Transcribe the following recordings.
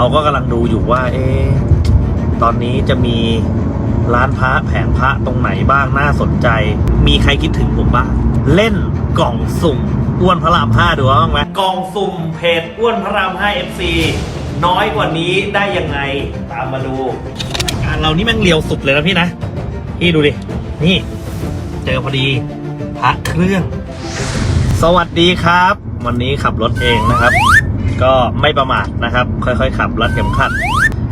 เราก็กำลังดูอยู่ว่า เอ๊ตอนนี้จะมีร้านพระแผงพระตรงไหนบ้างน่าสนใจ มีใครคิดถึงผมบ้าง เล่นกล่องสุ่มอ้วนพระรามห้าดูบ้างไหมกล่องสุ่มเพจอ้วนพระรามห้า FC น้อยกว่านี้ได้ยังไงตามมาดูการเรานี่แม่งเลียวสุดเลยนะพี่นะ พี่ดูดิ นี่ เจอพอดีพระเครื่อง สวัสดีครับ วันนี้ขับรถเองนะครับ ก็ไม่ประมาทนะครับ ค่อยๆ ขับรัดเข็มขัด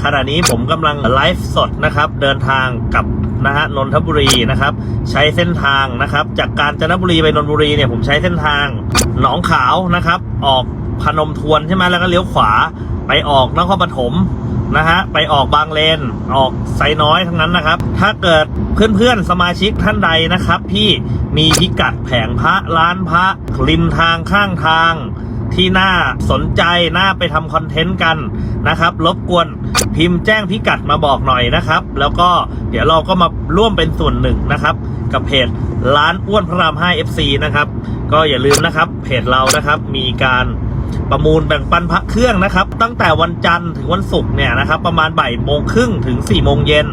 ขณะนี้ผมกำลังไลฟ์สดนะครับ เดินทางกับนะฮะนนทบุรีนะครับ ใช้เส้นทางนะครับ จากกาญจนบุรีไปนนทบุรีเนี่ยผมใช้เส้นทางหนองขาวนะครับ ออกพนมทวนใช่ไหมแล้วก็เลี้ยวขวาไปออกนครปฐมนะฮะไปออกบางเลนออกไซน้อยทั้งนั้นนะครับ ถ้าเกิดเพื่อนๆสมาชิกท่านใดนะครับพี่มีพิกัดแผงพระร้านพระริมทางข้างทาง ที่น่าสนใจน่าไปทำคอนเทนต์กันนะครับ รบกวนพิมพ์แจ้งพิกัดมาบอกหน่อยนะครับ แล้วก็เดี๋ยวเราก็มาร่วมเป็นส่วนหนึ่งนะครับ กับเพจร้านอ้วนพระราม 5 FC นะครับ ก็อย่าลืมนะครับเพจเรานะครับมีการประมูลแบ่งปันพระเครื่องนะครับ ตั้งแต่วันจันทร์ถึงวันศุกร์เนี่ยนะครับ ประมาณบ่ายโมงครึ่งถึง4ี่โมงเย็น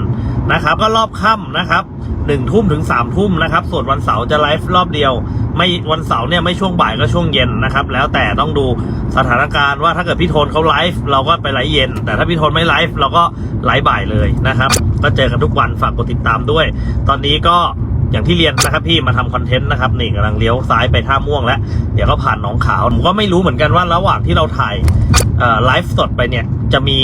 นะครับ ก็รอบค่ำนะครับหนึ่งทุ่มถึงสามทุ่มนะครับ ส่วนวันเสาร์จะไลฟ์รอบเดียว ไม่วันเสาร์เนี่ยไม่ช่วงบ่ายก็ช่วงเย็นนะครับ แล้วแต่ต้องดูสถานการณ์ว่าถ้าเกิดพี่โทนเขาไลฟ์เราก็ไปไลฟ์เย็น แต่ถ้าพี่โทนไม่ไลฟ์เราก็ไลฟ์บ่ายเลยนะครับ ก็เจอกันทุกวันฝากกดติดตามด้วย ตอนนี้ก็อย่างที่เรียนนะครับพี่มาทำคอนเทนต์นะครับนี่กำลังเลี้ยวซ้ายไปท่าม่วงแล้ว เดี๋ยวก็ผ่านหนองขาวผมก็ไม่รู้เหมือนกันว่าระหว่างที่เราถ่ายไลฟ์สดไปเนี่ย จะมี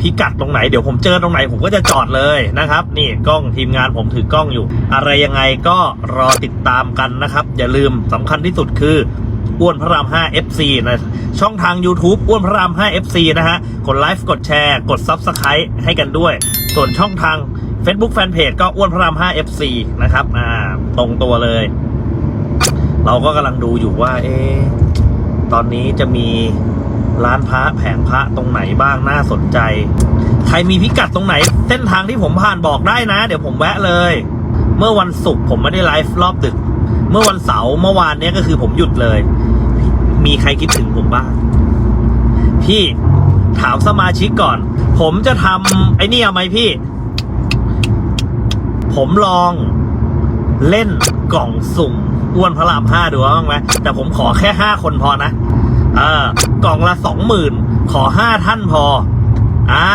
พิกัดตรงไหนเดี๋ยวผมเจอตรงไหนผมก็จะจอดเลยนะครับ นี่กล้องทีมงานผมถือกล้องอยู่ อะไรยังไงก็รอติดตามกันนะครับ อย่าลืมสำคัญที่สุดคืออ้วนพระราม 5 FC นะช่องทาง YouTube อ้วนพระราม 5 FC นะฮะ กดไลฟ์กดแชร์กด Subscribe ให้กันด้วย ส่วนช่องทาง Facebook Fanpage ก็อ้วนพระราม 5 FC นะครับอ่าตรงตัวเลย เราก็กำลังดูอยู่ว่า เอ๊ตอนนี้จะมี ร้านพระแผงพระตรงไหนบ้างน่าสนใจ ใครมีพิกัดตรงไหน เส้นทางที่ผมผ่านบอกได้นะ เดี๋ยวผมแวะเลย เมื่อวันศุกร์ผมไม่ได้ไลฟ์รอบดึก เมื่อวันเสาร์เมื่อวานเนี้ยก็คือผมหยุดเลย มีใครคิดถึงผมบ้าง พี่ถามสมาชิกก่อน ผมจะทำไอ้นี่เอาไหมพี่ ผมลองเล่นกล่องสุ่มอ้วนพระรามห้าดูบ้างไหมแต่ผมขอแค่ห้าคนพอนะ ออกล่องละสองหมื่นขอห้าท่านพอ อ่า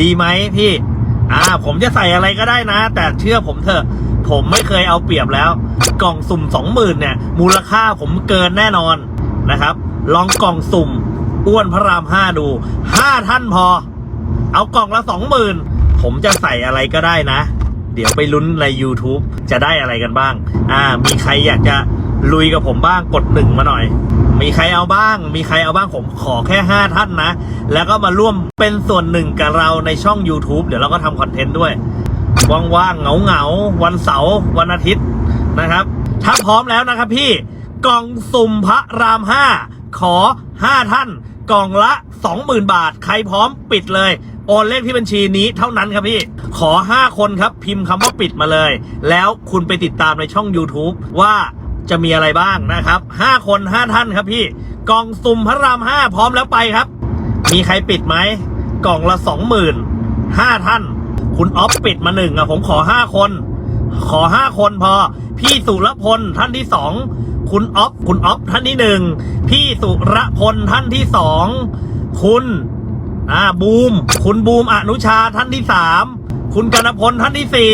ดีไหมพี่ อ่า ผมจะใส่อะไรก็ได้นะ แต่เชื่อผมเถอะ ผมไม่เคยเอาเปรียบแล้ว กล่องสุ่มสองหมื่นเนี่ย มูลค่าผมเกินแน่นอนนะครับ ลองกล่องสุ่มอ้วนพระรามห้าดูห้าท่านพอ เอากล่องละสองหมื่นผมจะใส่อะไรก็ได้นะ เดี๋ยวไปลุ้นใน YouTube จะได้อะไรกันบ้าง อ่า มีใครอยากจะลุยกับผมบ้างกดหนึ่งมาหน่อย มีใครเอาบ้าง มีใครเอาบ้างผมขอแค่ห้าท่านนะ แล้วก็มาร่วมเป็นส่วนหนึ่งกับเราในช่อง YouTube เดี๋ยวเราก็ทำคอนเทนต์ด้วย ว่างๆเหงาๆ วันเสาร์วันอาทิตย์นะครับ ถ้าพร้อมแล้วนะครับพี่กล่องสุ่มพระรามห้าขอห้าท่าน กล่องละ 20,000 บาท ใครพร้อมปิดเลย โอนเลขที่บัญชีนี้เท่านั้นครับพี่ ขอ 5 คนครับ พิมพ์คำว่าปิดมาเลย แล้วคุณไปติดตามในช่อง YouTube ว่า จะมีอะไรบ้างนะครับ5คน5ท่านครับพี่ กล่องสุ่มพระราม5พร้อมแล้วไปครับ มีใครปิดไหม กล่องละ20,000 5ท่าน คุณออฟปิดมาหนึ่งอะผมขอ5คน ขอ5คนพอ พี่สุรพลท่านที่สองคุณออฟคุณออฟท่านที่หนึ่งพี่สุรพลท่านที่สองคุณอ่าบูม คุณบูมอนุชาท่านที่สามคุณกนพลท่านที่สี่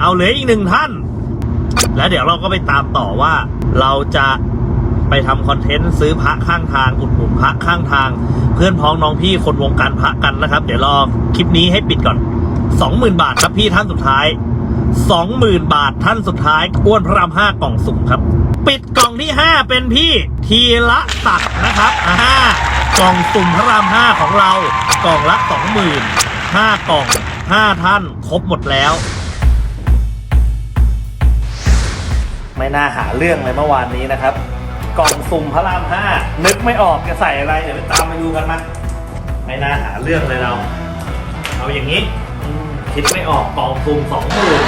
เอาเหลืออีกหนึ่งท่าน แล้วเดี๋ยวเราก็ไปตามต่อว่าเราจะไปทำคอนเทนต์ซื้อพระข้างทางอุดหนุนพระข้างทาง เพื่อนพ้องน้องพี่คนวงการพระกันนะครับ เดี๋ยวรอคลิปนี้ให้ปิดก่อน 20,000 บาทครับพี่ท่านสุดท้าย 20,000 บาทท่านสุดท้ายอ้วนพระรามห้ากล่องสุ่มครับ ปิดกล่องที่ 5 เป็นพี่ทีละศักดิ์นะครับอ่ากล่องสุ่มพระรามห้าของเรา กล่องละ 20,000 5กล่อง 5 ท่าน ครบหมดแล้ว ไม่น่าหาเรื่องเลยเมื่อวานนี้นะครับ กล่องสุ่มพระรามห้านึกไม่ออกจะใส่อะไร เดี๋ยวไปตามไปดูกันมาไม่น่าหาเรื่องเลยเรา เอาอย่างนี้คิดไม่ออกกล่องสุ่มสองหมื่น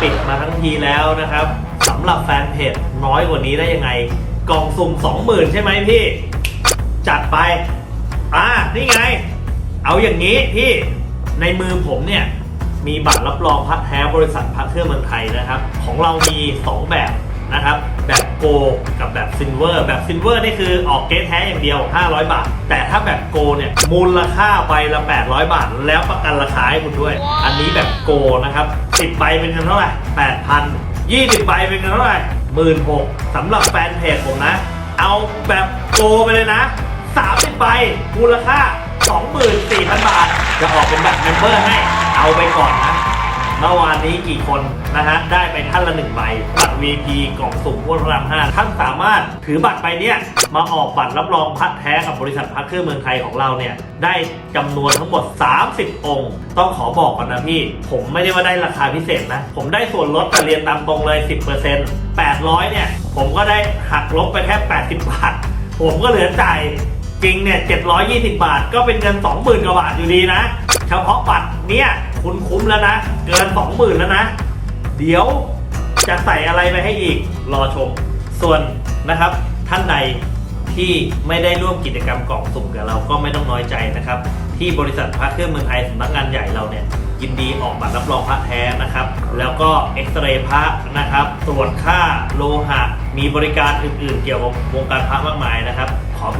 ปิดมาทั้งทีแล้วนะครับสำหรับแฟนเพจน้อยกว่านี้ได้ยังไง กล่องสุ่มสองหมื่นใช่ไหมพี่ จัดไป อ่านี่ไง เอาอย่างนี้พี่ในมือผมเนี่ย มีบัตรรับรองพักแท้บริษัทพักเครื่องเมืองไทยนะครับ ของเรามี 2 แบบนะครับ แบบโกกับแบบซิลเวอร์แบบซิลเวอร์นี่คือออกเกสแท้อย่างเดียว 500 บาท แต่ถ้าแบบโกเนี่ยมูลค่าใบละ 800 บาท แล้วประกันราคาให้คุณด้วย อันนี้แบบโกนะครับ 10ใบเป็นเงินเท่าไหร่8,000 20ใบเป็นเงินเท่าไหร่16,000สำหรับแฟนเพจผมนะ เอาแบบโกไปเลยนะ 30ใบมูลค่า 24,000 บาท จะออกเป็นแบบเมมเบอร์ให้ เอาไปก่อนนะ เมื่อวานนี้กี่คนนะฮะ ได้ไปท่านละหนึ่งใบ บัตร VP กล่องสุ่มวนพระรามห้าท่านสามารถถือบัตรใบเนี้ยมาออกบัตรรับรองพัดแท้กับบริษัทพักเครื่องเมืองไทยของเราเนี่ย ได้จำนวนทั้งหมด 30 องค์ ต้องขอบอกก่อนนะพี่ ผมไม่ได้ว่าได้ราคาพิเศษนะ ผมได้ส่วนลดแต่เรียนตามตรงเลย 10% 800 เนี่ย ผมก็ได้หักลบไปแค่ 80 บาท ผมก็เหลือจ่าย จริงเนี่ย 720 บาท ก็เป็นเงิน 20,000 กว่าบาทอยู่ดีนะ เฉพาะบัตรเนี่ยคุณคุ้มแล้วนะ เกิน 20,000 แล้วนะ เดี๋ยวจะใส่อะไรไปให้อีก รอชม ส่วนนะครับ ท่านใดที่ไม่ได้ร่วมกิจกรรมกล่องสุ่มกับเราก็ไม่ต้องน้อยใจนะครับ ที่บริษัทพระเครื่องเมืองไทยสำนักงานใหญ่เราเนี่ยยินดีออกบัตรรับรองพระแท้นะครับ แล้วก็เอ็กซเรย์พระนะครับ ตรวจค่าโลหะ มีบริการอื่นๆ เกี่ยวกับวงการพระมากมายนะครับ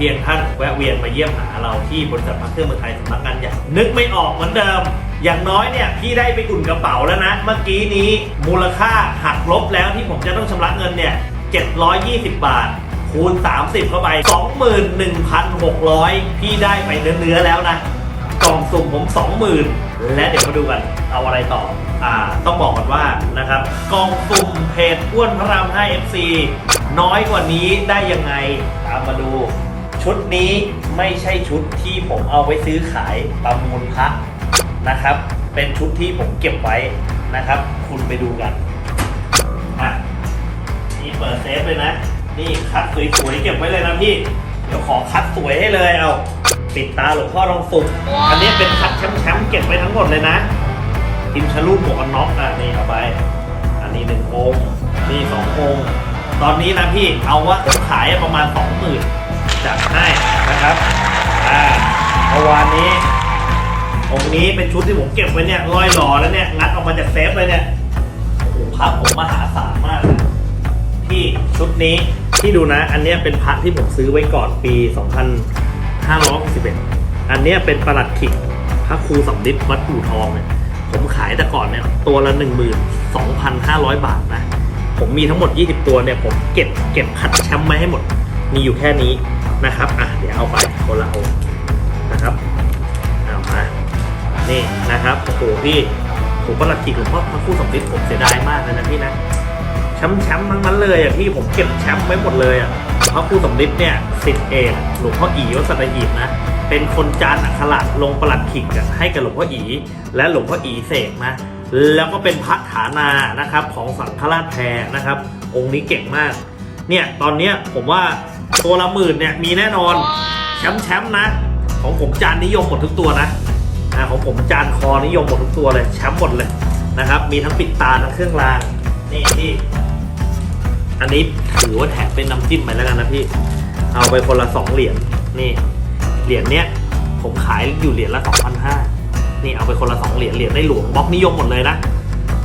พียงท่านแวะเวียนมาเยี่ยมหาเราที่บริษัทพระเครื่องเมืองไทยสำนักงานใหญ่นึกไม่ออกเหมือนเดิม อย่างน้อยเนี่ยพี่ได้ไปอุ่นกระเป๋าแล้วนะ เมื่อกี้นี้มูลค่าหักลบแล้วที่ผมจะต้องชำระเงินเนี่ย 720 บาท คูณ 30 เข้าไป 21,600 พี่ได้ไปเนื้อๆแล้วนะกล่องสุ่มผม 20,000 และเดี๋ยวมาดูกันเอาอะไรต่ออ่าต้องบอกก่อนว่านะครับกล่องสุ่มเพจอ้วนพระราม5 FC น้อยกว่านี้ได้ยังไง ตามมาดู ชุดนี้ไม่ใช่ชุดที่ผมเอาไว้ซื้อขายประมูลพระนะครับ เป็นชุดที่ผมเก็บไว้นะครับ คุณไปดูกันอะนี่เปิดเซฟเลยนะ นี่คัดสวยๆเก็บไว้เลยนะพี่ เดี๋ยวขอคัดสวยให้เลยเอา ปิดตาหลวงพ่อทองสุกอันนี้เป็นคัดแชมป์ๆเก็บไว้ทั้งหมดเลยนะพิมพ์ชะลูปหมวกกันน็อกอะนี่เอาไป อันนี้หนึ่งองค์นี่สององค์ ตอนนี้นะพี่เอาว่าผมขายประมาณสองหมื่น จัดให้นะครับอ่าเมื่อวานนี้องค์นี้เป็นชุดที่ผมเก็บไว้เนี่ยร้อยหล่อแล้วเนี่ยงัดออกมาจากเซฟเลยเนี่ยโอ้โหพระผมมหาศาลมากนะพี่ชุดนี้ที่ดูนะ อันเนี้ยเป็นพระที่ผมซื้อไว้ก่อนปี 2561 อันเนี้ยเป็นประหลัดขิกพระครูสำลิดวัดปู่ทองเนี่ยผมขายแต่ก่อนเนี่ยตัวละ 12,500 บาทนะ ผมมีทั้งหมด 20 ตัวเนี่ยผมเก็บเก็บคัดแชมป์มาให้หมด มีอยู่แค่นี้นะครับอะเดี๋ยวเอาไปคนละองนะครับเอามานี่นะครับโอ้โหพี่ผมประหลัดขิกหลวงพ่อพระครูสมฤทธิ์ผมเสียดายมากเลยนะพี่นะแชมป์แชมป์ทั้งนั้นเลยอะพี่ผมเก็บแชมป์ไว้หมดเลยอะพระครูสมฤทธิ์เนี่ยสิทธิเอกหลวงพ่ออีวัดสัตหีบนะเป็นคนจานอักขระลงประหลัดขิกให้กับหลวงพ่ออี และหลวงพ่ออีเสกนะแล้วก็เป็นพระฐานานะครับของสังฆราชแพรนะครับ องค์นี้เก่งมากเนี่ยตอนเนี้ยผมว่า ตัวละหมื่นเนี่ยมีแน่นอนแชมป์แชมป์นะ ของผมจานนิยมหมดทุกตัวนะอ่าของผมจานคอนิยมหมดทุกตัวเลยแชมป์หมดเลยนะครับ มีทั้งปิดตาทั้งเครื่องรางนี่ที่อันนี้ถือว่าแถมเป็นน้ำจิ้มไปแล้วกันนะพี่ เอาไปคนละสองเหรียญนี่เหรียญเนี้ยผมขายอยู่เหรียญละสองพันห้านี่เอาไปคนละสองเหรียญเหรียญในหลวงบล็อกนิยมหมดเลยนะ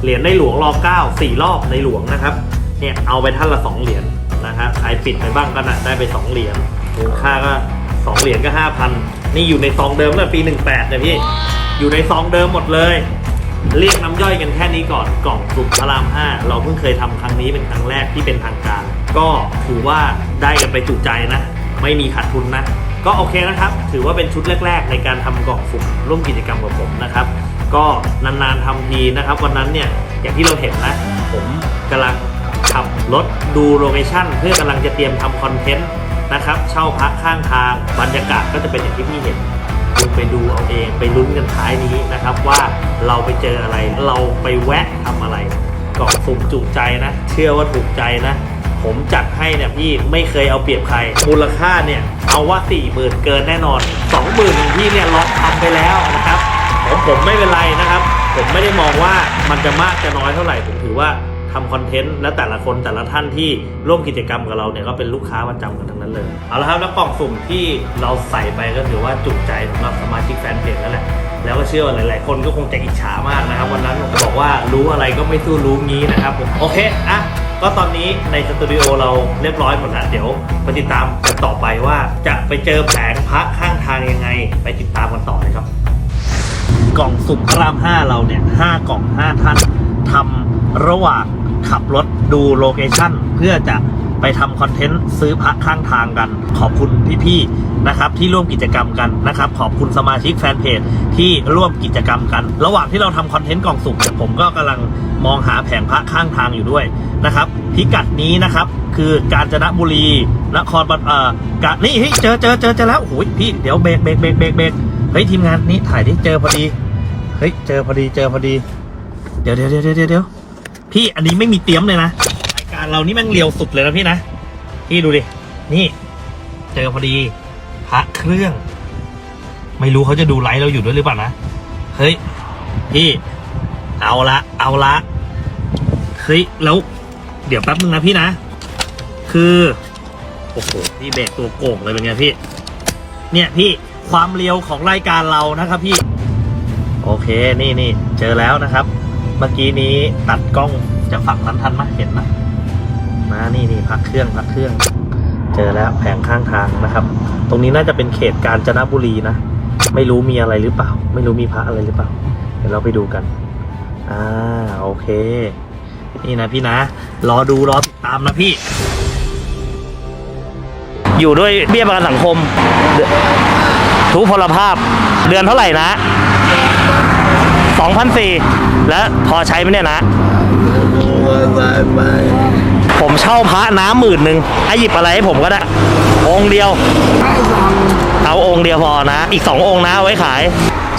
เหรียญในหลวงรอเก้าสี่รอบในหลวงนะครับเนี่ยเอาไปท่านละสองเหรียญ นะครับใครปิดไปบ้างก็นะได้ไปสองเหรียญมูลค่าก็สองเหรียญก็ห้าพันนี่อยู่ในซองเดิมตั้งแต่ปีหนึ่งแปดเนี่ยพี่ อยู่ในซองเดิมหมดเลย เรียกน้ำย่อยกันแค่นี้ก่อนกล่องสุกพระราม5เราเพิ่งเคยทำครั้งนี้เป็นครั้งแรกที่เป็นทางการ ก็ถือว่าได้กันไปจุใจนะ ไม่มีขาดทุนนะ ก็โอเคนะครับ ถือว่าเป็นชุดแรก ๆ ในการทำกล่องสุ่มร่วมกิจกรรมกับผมนะครับก็นานๆทำทีนะครับ วันนั้นเนี่ยอย่างที่เราเห็นนะ ผมกำลัง ขับรถดูโลเคชั่นเพื่อกำลังจะเตรียมทำคอนเทนต์นะครับเช่าพักข้างทางบรรยากาศก็จะเป็นอย่างที่พี่เห็นคุณไปดูเอาเองไปลุ้นกันท้ายนี้นะครับว่าเราไปเจออะไรเราไปแวะทำอะไรกล่องสุ่มจุใจนะ เชื่อว่าถูกใจนะ ผมจัดให้เนี่ยพี่ไม่เคยเอาเปรียบใคร มูลค่าเนี่ย เอาว่า4ี่หมื่นเกินแน่นอน2 0,000ื่นพี่เนี่ยล็อกทำไปแล้วนะครับของผมไม่เป็นไรนะครับ ผมไม่ได้มองว่ามันจะมากจะน้อยเท่าไหร่ผมถือว่า ทำคอนเทนต์และแต่ละคนแต่ละท่านที่ร่วมกิจกรรมกับเราเนี่ยก็เป็นลูกค้าประจำกันทั้งนั้นเลย เอาละครับแล้วกล่องสุ่มที่เราใส่ไปก็ถือว่าจุใจสำหรับสมาชิกแฟนเพจแล้วแหละแล้วก็เชื่อว่าหลาย ๆ คนก็คงจะอิจฉามากนะครับ วันนั้นผมบอกว่ารู้อะไรก็ไม่สู้รู้งี้นะครับผมโอเคอะก็ตอนนี้ในสตูดิโอเราเรียบร้อยหมดแล้วเดี๋ยวไปติดตามกันต่อไปว่าจะไปเจอแผงพระข้างทางยังไง ไปติดตามกันต่อเลยครับ กล่องสุ่มพระรามห้าเราเนี่ยห้ากล่องห้าท่านทำระหว่าง ขับรถดูโลเคชั่นเพื่อจะไปทำคอนเทนต์ซื้อพระข้างทางกัน ขอบคุณพี่ๆนะครับที่ร่วมกิจกรรมกันนะครับ ขอบคุณสมาชิกแฟนเพจที่ร่วมกิจกรรมกัน ระหว่างที่เราทำคอนเทนต์กล่องสุ่มผมก็กำลังมองหาแผงพระข้างทางอยู่ด้วยนะครับพิกัดนี้นะครับคือกาญจนบุรี นครปฐมเอ่อกะนี่เฮ้ยเจอเจอเจอเจอแล้วโอ้ยพี่เดี๋ยวเบรกเบรกเบรกเบรกเบรกเฮ้ยทีมงานนี่ถ่ายดิเจอพอดีเฮ้ยเจอพอดีเจอพอดี เดี๋ยวเดี๋ยวเดี๋ยวเดี๋ยวเดี๋ยว พี่อันนี้ไม่มีเตรียมเลยนะรายการเรานี่แม่งเรียวสุดเลยนะพี่นะพี่ดูดินี่เจอพอดีพระเครื่อง ไม่รู้เขาจะดูไลฟ์เราอยู่ด้วยหรือเปล่านะเฮ้ยพี่เอาละเอาละเฮ้ยแล้วเดี๋ยวแป๊บนึงนะพี่นะ คือโอ้โหพี่เบรกตัวโก่งเลยเป็นไงพี่ เนี่ยพี่ความเรียวของรายการเรานะครับพี่ โอเคนี่นี่เจอแล้วนะครับ เมื่อกี้นี้ตัดกล้องจากฝั่งนั้นทันไหมเห็นไหมมานี่นี่พักเครื่องพักเครื่อง เจอแล้วแผงข้างทางนะครับ ตรงนี้น่าจะเป็นเขตกาญจนบุรีนะไม่รู้มีอะไรหรือเปล่า ไม่รู้มีพระอะไรหรือเปล่า เดี๋ยวเราไปดูกันอ่าโอเค นี่นะพี่นะ รอดูรอติดตามนะพี่ อยู่ด้วยเบี้ยประกันสังคม ทุพพลภาพ เดือนเท่าไหร่นะ2,004 แล้วพอใช้ไหมเนี่ยนะ ผมเช่าพระน้ำหมื่นหนึ่งให้หยิบอะไรให้ผมก็ได้ องค์เดียว เอาองค์เดียวพอนะ อีกสององค์นะเอาไว้ขาย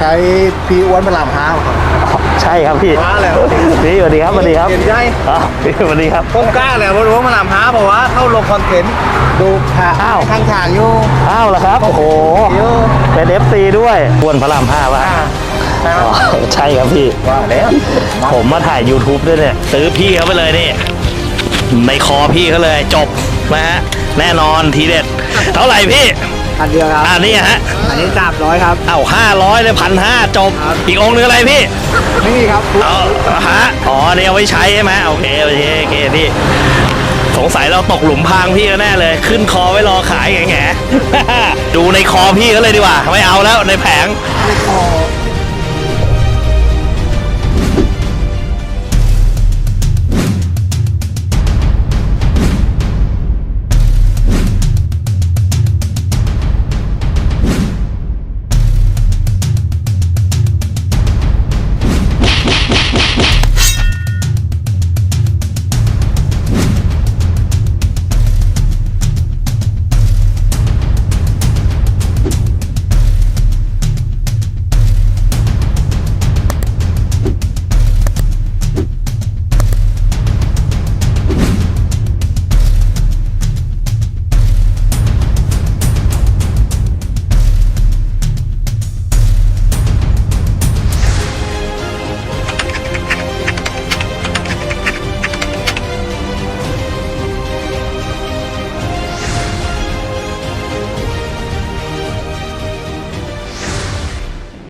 ใช้พี่อ้วนพระรามห้าครับ ใช่ครับพี่ว่าแล้ว พี่สวัสดีครับสวัสดีครับเห็นได้อ๋อพี่สวัสดีครับ ผมกล้าเลยว่ารู้ว่าพระรามห้าเพราะว่าเข้าลงคอนเทนต์ดูพระอ้าว ข้างทางอยู่อ้าวเหรอครับ โอ้โห อยู่เป็นเอฟซีด้วยอ้วนพระรามห้าป่ะ อ่าใช่ไหมอ๋อใช่ครับพี่ ว่าแล้วผมมาถ่าย YouTube ด้วยเนี่ย ซื้อพี่เขาไปเลยนี่ ในคอพี่เขาเลยจบนะฮะ แน่นอนทีเด็ด เท่าไหร่พี่ อันเดียวครับ อ่านี่ฮะ อันนี้สามร้อยครับ เอ้าห้าร้อยเลยพันห้าจบครับอีกองค์นึงอะไรพี่ไม่มีครับเอาฮะ อ๋อเนี่ยเอาไว้ใช้ใช่ไหมโอเคโอเคโอเคพี่สงสัยเราตกหลุมพรางพี่ก็แน่เลย ขึ้นคอไว้รอขายแง่ๆดูในคอพี่เขาเลยดีกว่า ไม่เอาแล้วในแผงในคอ